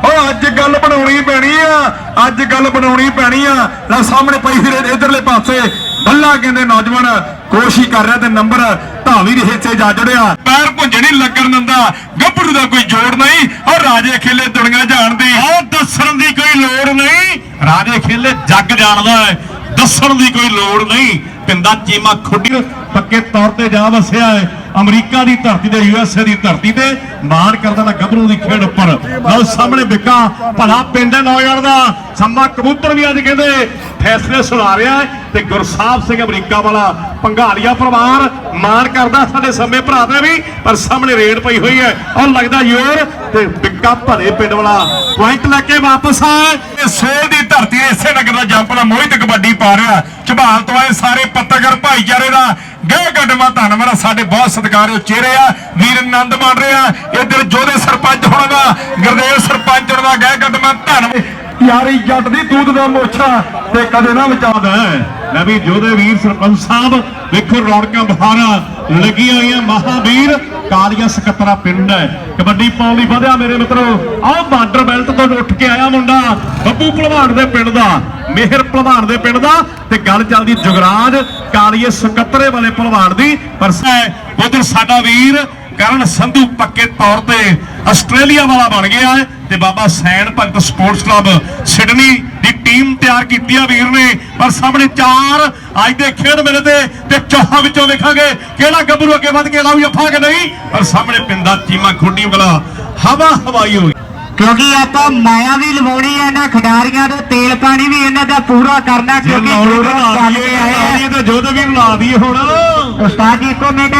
ਉਹ ਅੱਜ ਗੱਲ ਬਣਾਉਣੀ ਪੈਣੀ ਆ। ਅੱਜ ਗੱਲ ਬਣਾਉਣੀ ਪੈਣੀ ਆ। ਲੈ ਸਾਹਮਣੇ ਪਈ ਫਿਰ ਇਧਰਲੇ ਪਾਸੇ। ਬੱਲਾ ਕਹਿੰਦੇ ਨੌਜਵਾਨ ਕੋਸ਼ਿਸ਼ ਕਰ ਰਿਹਾ ਤੇ ਨੰਬਰ ਢਾਵੀ ਦੇ ਹਿੱਸੇ ਜਾ ਜੜਿਆ। ਪੈਰ ਭੁੰਜੇ ਲੱਗਣ ਦਿੰਦਾ। ਗੱਭਰੂ ਦਾ ਕੋਈ ਜੋੜ ਨਹੀਂ ਔਰ ਰਾਜੇ ਖੇਲੇ ਦੁਨੀਆ ਜਾਣਦੀ ਉਹ ਦੱਸਣ ਦੀ ਕੋਈ ਲੋੜ ਨਹੀਂ। ਰਾਜੇ ਖੇਲੇ ਜੱਗ ਜਾਣਦਾ ਹੈ। ਦੱਸਣ ਦੀ ਕੋਈ ਲੋੜ ਨਹੀਂ। ਪਿੰਦਾ ਚੀਮਾ ਖੁੱਡੀ ਪੱਕੇ ਤੌਰ ਤੇ ਜਾ ਵਸਿਆ ਹੈ। ਅਮਰੀਕਾ ਦੀ ਧਰਤੀ ਤੇ ਯੂਐਸਏ ਦੀ ਧਰਤੀ ਤੇ ਮਾਣ ਕਰਦਾ ਨਾ ਗੱਭਰੂ ਦੀ ਖੇਡ ਉੱਪਰ। ਲਓ ਸਾਹਮਣੇ ਬਿੱਕਾ ਭਲਾ ਪਿੰਡ ਨੌਜਵਾਨ ਦਾ। ਸੰਮਾ ਕਬੂਤਰ ਵੀ ਅੱਜ ਕਹਿੰਦੇ ਫੈਸਲੇ ਸੁਣਾ ਰਿਹਾ ਤੇ ਗੁਰਸਾਹਿਬ ਸਿੰਘ ਅਮਰੀਕਾ ਵਾਲਾ ਪੰਘਾਲੀਆ ਪਰਿਵਾਰ ਮਾਣ ਕਰਦਾ ਸਾਡੇ ਸੰਮੇ ਭਰਾ ਦਾ ਵੀ, ਪਰ ਸਾਹਮਣੇ ਰੇਡ ਪਈ ਹੋਈ ਹੈ। ਉਹ ਲੱਗਦਾ ਯੋਰ ਤੇ ਬਿੱਕਾ ਭਲੇ ਪਿੰਡ ਵਾਲਾ ਪੁਆਇੰਟ ਲੈ ਕੇ ਵਾਪਸ ਆ ਇਹ ਸੋਲ ਦੀ ਧਰਤੀ ਇਸੇ ਨਗਰ ਦਾ ਜੰਪ ਮੋਹਿਤ ਕਬੱਡੀ ਪਾ ਰਿਹਾ ਝਬਾਲ ਤੋਂ ਆਏ ਸਾਰੇ ਪੱਤਰਕਾਰ ਭਾਈਚਾਰੇ ਦਾ ਗਏ ਗੱਡਵਾ ਧੰਨਵਾਦ ਸਾਡੇ ਬਹੁਤ ਸਤਿਕਾਰਯੋਗ ਚਿਹਰੇ ਆ, ਵੀਰ ਆਨੰਦ ਮਾਣ ਰਿਹਾ, ਇੱਧਰ ਜੋਦੇ ਸਰਪੰਚ ਹੋਣਾ ਦਾ, ਗੁਰਦੇਵ ਸਰਪੰਚ ਹੋਣਾ ਦਾ ਗਹਿ ਗੱਡਵਾ ਧੰਨਵਾਦ ਯਾਰੀ ਜੱਟ ਦੀ ਦੂਧ ਦਾ ਮੋਛਾ ਤੇ ਕਦੇ ਨਾ ਵਿਚਾਦਾ ਲੈ ਵੀ ਜੋਦੇ ਵੀਰ ਸਰਪੰਚ ਸਾਹਿਬ, ਵੇਖੋ ਰੌਣਕਾਂ ਬਹਾਰਾਂ ਲੱਗੀਆਂ ਹੋਈਆਂ ਮਹਾਵੀਰ ਕਾਲੀਆ ਸਕੱਤਰਾ ਪਿੰਡ ਹੈ। ਕਬੱਡੀ ਪਾਉਣ ਲਈ ਵਧਿਆ ਮੇਰੇ ਮਿੱਤਰੋ। ਆਹ ਬਾਰਡਰ ਬੈਲਟ ਤੋਂ ਉੱਠ ਕੇ ਆਇਆ ਮੁੰਡਾ, ਬੱਬੂ ਭਲਵਾਨ ਦੇ ਪਿੰਡ ਦਾ, ਮਿਹਰ ਭਲਵਾਨ ਦੇ ਪਿੰਡ ਦਾ, ਤੇ ਗੱਲ ਚੱਲਦੀ ਜੁਗਰਾਜ, ਕਾਲੀਏ ਸਕੱਤਰੇ ਵਾਲੇ ਭਲਵਾਨ ਦੀ। ਪਰ ਉਧਰ ਸਾਡਾ ਵੀਰ, ਕਰਨ ਸੰਧੂ ਪੱਕੇ ਤੌਰ ਤੇ ਆਸਟ੍ਰੇਲੀਆ ਵਾਲਾ ਬਣ ਗਿਆ ਹੈ। ਤੇ Baba Sain Bhagat sports club Sydney ਦੀ ਟੀਮ ਤਿਆਰ ਕੀਤੀ ਆ ਵੀਰ ਨੇ। ਪਰ ਸਾਹਮਣੇ ਚਾਰ ਅੱਜ ਦੇ ਖੇਡ ਮੇਲੇ ਤੇ ਤੇ ਚੌਹਾਂ ਵਿੱਚੋਂ ਵੇਖਾਂਗੇ ਕਿਹੜਾ ਗੱਭਰੂ ਅੱਗੇ ਵੱਧ ਕੇ ਲਾਉ ਜੱਫਾ ਕਿ ਨਹੀਂ। ਪਰ ਸਾਹਮਣੇ ਪਿੰਦਾ ਚੀਮਾ ਖੁੱਡੀ ਉਂਗਲਾ ਹਵਾ ਹਵਾਈ ਹੋਈ। ਕਿਉਂਕਿ ਆਪਾਂ ਮਾਇਆ ਵੀ ਲਵਾਉਣੀ ਹੈ ਇਹਨਾਂ ਖਿਡਾਰੀਆਂ ਦੇ ਤੇਲ ਪਾਣੀ ਵੀ ਇਹਨਾਂ ਦਾ ਪੂਰਾ ਕਰਨਾ ਕਿਉਂਕਿ ਤਾਂ ਵੀ ਲਾ ਦਈਏ ਹੁਣ। ਉਸਤਾਦ ਜੀ ਇੱਕੋ ਮਿੰਟ।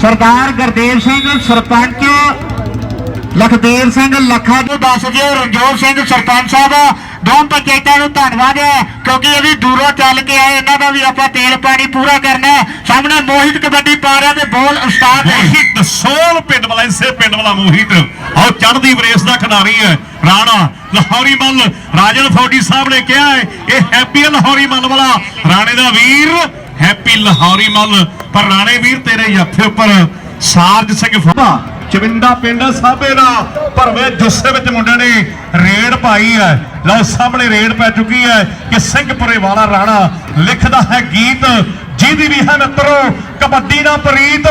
ਸਰਦਾਰ ਗੁਰਦੇਵ ਸਿੰਘ ਸਰਪੰਚ ਲਖਦੇਵ ਸਿੰਘ ਲੱਖਾ ਜੀ ਦੱਸ ਦਿਓ ਰਣਜੋਤ ਸਿੰਘ, ਸਰਪੰਚ ਸਾਹਿਬ ਦੋ ਪੰਚਾਇਤਾਂ ਨੂੰ ਧੰਨਵਾਦ ਹੈ, ਕਿਉਂਕਿ ਇਹ ਵੀ ਦੂਰੋਂ ਚੱਲ ਕੇ ਆਏ, ਇਹਨਾਂ ਦਾ ਵੀ ਆਪਾਂ ਤੇਲ ਪਾਣੀ ਪੂਰਾ ਕਰਨਾ ਸਾਹਮਣੇ ਮੋਹਿਤ ਕਬੱਡੀ ਪਾ ਰਿਹਾ ਤੇ ਬੋਲ ਉਸਤਾਦ ਮੋਹਿਤ, ਸੋਲ ਪਿੰਡ ਵਾਲਾ, ਇਸੇ ਪਿੰਡ ਵਾਲਾ ਮੋਹਿਤ। ਆਓ ਚੜ੍ਹਦੀ ਵਰੇਸ ਦਾ ਖਿਡਾਰੀ ਹੈ, ਰਾਣਾ ਲਾਹੌਰੀ ਮੱਲ। ਰਾਜਨ ਫੌਜੀ ਸਾਹਿਬ ਨੇ ਕਿਹਾ ਹੈ, ਇਹ ਹੈਪੀ ਹੈ ਲਾਹੌਰੀ ਮੱਲ ਵਾਲਾ। ਰਾਣੇ ਦਾ ਵੀਰ, ਹੈਪੀ ਲਾਹੌਰੀ ਮੱਲ। ਪਰ ਰਾਣੇ ਵੀਰ ਤੇਰੇ ਜੱਫੇ ਉੱਪਰ, ਸਾਰਜ ਸਿੰਘ ਫਾ ਚਵਿੰਦਾ ਪਿੰਡ ਸਾਬੇ ਦਾ। ਭਰਵੇਂ ਜੁੱਸੇ ਵਿੱਚ ਮੁੰਡੇ ਨੇ ਰੇਡ ਪਾਈ ਹੈ। ਲਓ ਸਾਹਮਣੇ ਰੇਡ ਪੈ ਚੁੱਕੀ ਹੈ ਕਿ ਸਿੰਘਪੁਰੇ ਵਾਲਾ ਰਾਣਾ ਲਿਖਦਾ ਹੈ ਗੀਤ। ਜਿਹਦੀ ਵੀ ਹੈ ਮਿੱਤਰੋ, ਕਬੱਡੀ ਦਾ ਪ੍ਰੀਤ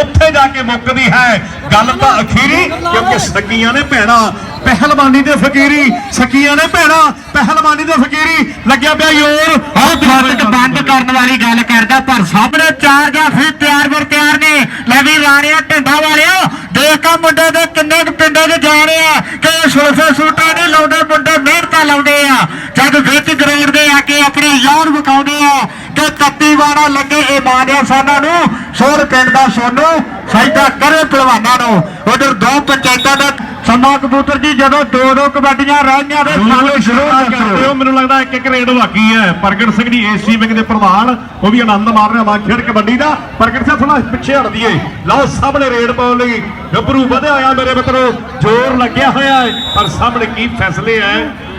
ਉੱਥੇ ਜਾ ਕੇ ਮੁੱਕਦੀ ਹੈ। ਗੱਲ ਤਾਂ ਅਖੀਰੀ, ਕਿਉਂਕਿ ਸਕੀਆਂ ਨੇ ਭੈਣਾ ਪਹਿਲਵਾਨੀ ਦੇ ਫਕੀਰੀ ਸਕੀਆਂ ਨੇ ਭੈਣਾ, ਪਹਿਲਵਾਨੀ ਦੇ ਫਕੀਰੀ, ਲੱਗਿਆ ਪਿਆ ਯੋਰ ਉਹ ਫਾਟਕ ਬੰਦ ਕਰਨ ਵਾਲੀ ਗੱਲ ਕਰਦਾ, ਪਰ ਸਾਹਮਣੇ ਚਾਰ ਜਾਂ ਤਿਆਰ ਬਰ ਤਿਆਰ ਨੇ। ਲੈ ਵੀ ਰਾਣਿਆ ਢਿੰਡਾ ਵਾਲਿਆ ਦੇਖ ਮੁੰਡੇ ਦੇ ਕਿੰਨੇ ਪਿੰਡਾਂ 'ਚ ਜਾ ਰਹੇ ਆ। ਕਿ ਸੁਲਫੇ ਸੂਟਾਂ ਨਹੀਂ ਲਾਉਂਦੇ, ਮੁੰਡੇ ਮਿਹਨਤਾਂ ਲਾਉਂਦੇ ਆ। ਜਦ ਵਿੱਚ ਗਰਾਊਂਡ ਦੇ ਆ ਕੇ ਆਪਣੇ ਯਾਰ ਵਿਖਾਉਂਦੇ ਆ ਕਿ ਕੱਤੀ ਵਾਣਾ ਲੱਗੇ ਇਹ ਮਾਨਿਆ ਸਾਨਾਂ ਨੂੰ ਸੋਰ ਪਿੰਡ ਦਾ ਸੋਨੂ ਸਾਈਦਾ ਕਰੇ ਪਹਿਲਵਾਨਾਂ ਨੂੰ। ਉਧਰ ਦੋ ਪੰਚਾਇਤਾਂ ਦਾ ਸਮਾਂ ਕਬੂਤਰ ਜੀ ਜਦੋਂ ਦੋ ਦੋ ਕਬੱਡੀਆਂ ਰਹਿਣੀਆਂ ਤੇ ਸਾਨੂੰ ਸ਼ੁਰੂ ਕਰਦੇ ਹੋ। ਮੈਨੂੰ ਲੱਗਦਾ ਇੱਕ ਇੱਕ ਰੇਡ ਬਾਕੀ ਹੈ। ਪ੍ਰਗਟ ਸਿੰਘ ਜੀ ਏਸੀ ਵਿੰਗ ਦੇ ਪ੍ਰਧਾਨ ਉਹ ਵੀ ਆਨੰਦ ਮਾਰ ਰਿਹਾ ਵਾ ਖੇਡ ਕਬੱਡੀ ਦਾ। ਪ੍ਰਗਟ ਸਿੰਘ ਥੋੜਾ ਪਿੱਛੇ ਹਟ ਦਈਏ ਲਓ ਸਾਹਮਣੇ ਰੇਡ ਪਾਉਣ ਲਈ ਗੱਭਰੂ ਵਧਿਆ ਹੋਇਆ ਮੇਰੇ ਮਿੱਤਰੋ। ਜ਼ੋਰ ਲੱਗਿਆ ਹੋਇਆ ਹੈ ਪਰ ਸਾਹਮਣੇ ਕੀ ਫੈਸਲੇ ਹੈ?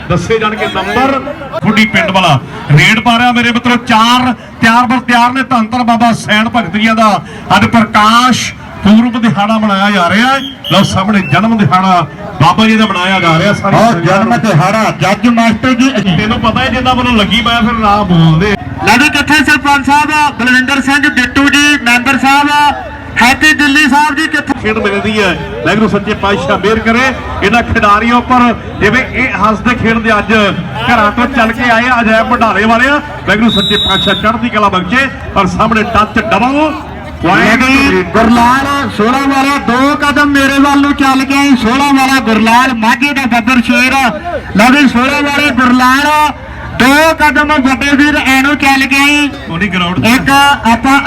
ਦੱਸੇ ਜਾਣਗੇ ਨੰਬਰ। ਖੁੱਡੀ ਪਿੰਡ ਵਾਲਾ ਰੇਡ ਪਾ ਰਿਹਾ ਮੇਰੇ ਮਿੱਤਰੋ। ਚਾਰ ਤਿਆਰ ਬਰ ਤਿਆਰ ਨੇ। ਧੰਨ ਬਾਬਾ ਸੈਣ ਭਗਤ ਜੀਆਂ ਦਾ। ਅੱਜ ਪ੍ਰਕਾਸ਼ ਪੂਰਬ ਦਿਹਾੜਾ ਮਨਾਇਆ ਜਾ ਰਿਹਾ ਹੈ। ਲਓ ਸਾਹਮਣੇ ਜਨਮ ਦਿਹਾੜਾ ਬਾਬਾ ਜੀ ਦਾ ਮਨਾਇਆ ਜਾ ਰਿਹਾ ਸਾਰੀ ਔਰ ਜਨਮ ਦਿਹਾੜਾ ਜੱਜ ਮਾਸਟਰ ਜੀ। ਤੈਨੂੰ ਪਤਾ ਹੈ ਜਿੰਨਾ ਵੱਲੋਂ ਲੱਗੀ ਮੈਂ ਫਿਰ ਨਾ ਬੋਲਦੇ। ਲੜੀ ਕਿੱਥੇ ਸਰਪੰਚ ਸਾਹਿਬ ਬਲਵਿੰਦਰ ਸਿੰਘ ਬਿੱਟੂ ਜੀ ਮੈਂਬਰ ਸਾਹਿਬ ਹੈਪੀ ਦਿੱਲੀ ਸਾਹਿਬ ਜੀ ਕਿੱਥੇ ਖੇਡ ਮਿਲਦੀ ਹੈ। ਵਾਹਿਗੁਰੂ ਸੱਚੇ ਪਾਤਸ਼ਾਹ ਮਿਹਰ ਕਰੇ। ਇਹਨਾਂ ਖਿਡਾਰੀਆਂ ਉੱਪਰ ਜਿਵੇਂ ਇਹ ਹੱਸਦੇ ਖੇਡਦੇ ਅੱਜ ਘਰਾਂ ਤੋਂ ਚੱਲ ਕੇ ਆਏ ਆ, ਅਜੈਬ ਭੰਡਾਰੇ ਵਾਲੇ ਆ। ਵਾਹਿਗੁਰੂ ਸੱਚੇ ਪਾਤਸ਼ਾਹ ਚੜ੍ਹਦੀ ਕਲਾ ਬਖਸ਼ੇ। ਪਰ ਸਾਹਮਣੇ ਟੱਚ ਲੜੀ ਗੁਰਲਾਲ 16 ਵਾਲਾ ਦੋ ਕਦਮ ਮੇਰੇ ਵੱਲ ਨੂੰ ਚੱਲ ਗਿਆ 16 ਵਾਲਾ ਗੁਰਲਾਲ ਮਾਝੇ ਦਾ ਬੱਬਰ ਸ਼ੇਰ ਲੜੀ 16 ਵਾਲੇ ਗੁਰਲਾਲ ਦੋ ਕਦਮ ਵੱਡੇ ਵੀਰ ਐਨੂੰ ਚੱਲ ਗਿਆ ਈ। ਉਹਦੀ ਗਰਾਊਂਡ ਇੱਕ ਆਪਾਂ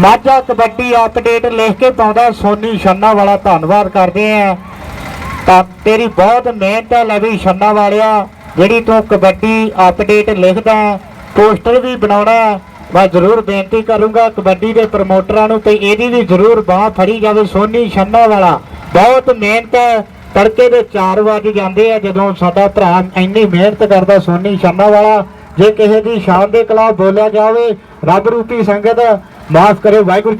ਮਾਝਾ ਕਬੱਡੀ ਅਪਡੇਟ ਲਿਖ ਕੇ ਪਾਉਂਦਾ ਸੋਨੀ ਛੰਨਾ ਵਾਲਾ ਧੰਨਵਾਦ ਕਰਦੇ ਆ ਤਾਂ ਤੇਰੀ ਬਹੁਤ ਮਿਹਨਤ ਹੈ ਲਵੀ ਛੰਨਾ ਵਾਲਿਆ ਜਿਹੜੀ ਤੂੰ ਕਬੱਡੀ ਅਪਡੇਟ ਲਿਖਦਾ ਪੋਸਟਰ ਵੀ ਬਣਾਉਣਾ। ਮੈਂ ਜ਼ਰੂਰ ਬੇਨਤੀ ਕਰੂੰਗਾ ਕਬੱਡੀ ਦੇ ਪ੍ਰਮੋਟਰਾਂ ਨੂੰ ਕਿ ਇਹਦੀ ਵੀ ਜ਼ਰੂਰ ਬਾਹ ਫੜੀ ਜਾਵੇ। ਸੋਨੀ ਛੰਨਾ ਵਾਲਾ ਬਹੁਤ ਮਿਹਨਤ ਹੈ। ਤੜਕੇ ਦੇ 4 ਵਜੇ ਜਾਂਦੇ ਆ ਜਦੋਂ ਸਾਡਾ ਭਰਾ ਇੰਨੀ ਮਿਹਨਤ ਕਰਦਾ ਸੋਨੀ ਛੰਨਾ ਵਾਲਾ। ਜੇ ਕਿਸੇ ਦੀ ਸ਼ਾਨ ਦੇ ਖਿਲਾਫ ਬੋਲਿਆ ਜਾਵੇ, ਰੱਬ ਰੂਪੀ ਸੰਗਤ, ਮਾਫ ਕਰੇ ਵਾਹਿਗੁਰੂ ਜੀ